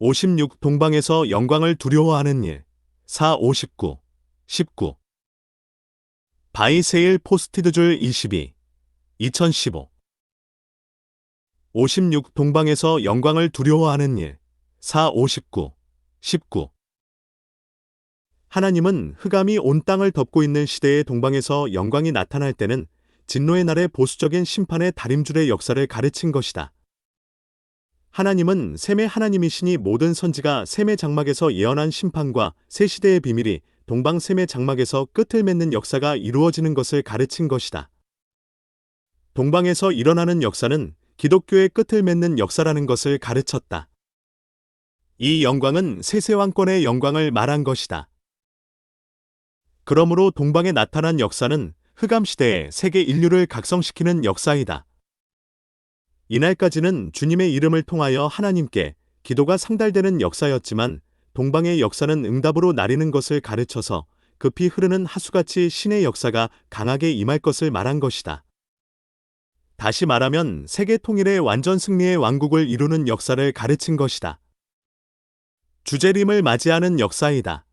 56. 동방에서 영광을 두려워하는 일. 4. 59. 19. 바이세일 포스티드 줄 22. 2015. 56. 동방에서 영광을 두려워하는 일. 4. 59. 19. 하나님은 흑암이 온 땅을 덮고 있는 시대의 동방에서 영광이 나타날 때는 진노의 날의 보수적인 심판의 다림줄의 역사를 가르친 것이다. 하나님은 셈의 하나님이시니 모든 선지가 셈의 장막에서 예언한 심판과 새 시대의 비밀이 동방 셈의 장막에서 끝을 맺는 역사가 이루어지는 것을 가르친 것이다. 동방에서 일어나는 역사는 기독교의 끝을 맺는 역사라는 것을 가르쳤다. 이 영광은 세세왕권의 영광을 말한 것이다. 그러므로 동방에 나타난 역사는 흑암 시대에 세계 인류를 각성시키는 역사이다. 이날까지는 주님의 이름을 통하여 하나님께 기도가 상달되는 역사였지만 동방의 역사는 응답으로 나리는 것을 가르쳐서 급히 흐르는 하수같이 신의 역사가 강하게 임할 것을 말한 것이다. 다시 말하면 세계 통일의 완전 승리의 왕국을 이루는 역사를 가르친 것이다. 주재림을 맞이하는 역사이다.